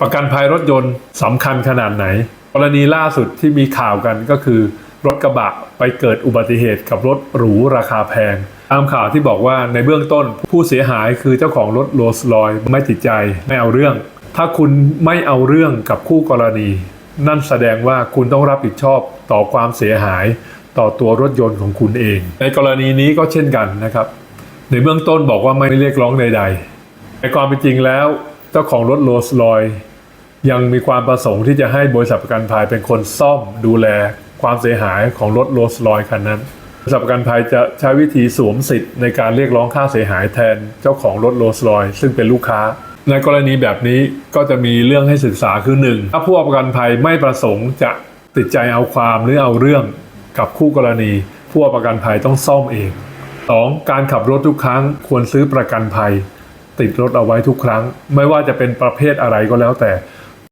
ประกันภัยรถยนต์สำคัญขนาดไหน กรณีล่าสุดที่มีข่าวกันก็คือ รถกระบะไปเกิดอุบัติเหตุกับรถหรูราคาแพง ตามข่าวที่บอกว่าในเบื้องต้นผู้เสียหายคือเจ้าของรถโรลส์รอยไม่ติดใจไม่เอาเรื่อง ถ้าคุณไม่เอาเรื่องกับคู่กรณี นั่นแสดงว่าคุณต้องรับผิดชอบต่อความเสียหาย ต่อตัวรถยนต์ของคุณเอง ในกรณีนี้ก็เช่นกันนะครับ ในเบื้องต้นบอกว่าไม่เรียกร้องใด ๆ ในความเป็นจริงแล้ว จ้าของรถโรลส์รอยยังมีความประสงค์ที่จะให้บริษัทประกันภัยเป็นคนซ่อมดูแลความเสียหายของรถโรลส์รอยคันนั้นบริษัทประกันภัยจะใช้วิธีสวมสิทธิ์ในการเรียกร้องค่าเสียหายแทนเจ้าของรถโรลส์รอยซึ่งเป็นลูกค้า ในกรณีแบบนี้ก็จะมีเรื่องให้ศึกษาคือหนึ่งถ้าผู้ประกันภัยไม่ประสงค์จะติดใจเอาความหรือเอาเรื่องกับคู่กรณี ผู้ประกันภัยต้องซ่อมเอง 2. การขับรถทุกครั้งควรซื้อประกันภัย ติดรถเอาไว้ทุกครั้ง ไม่ว่าจะเป็นประเภทอะไรก็แล้วแต่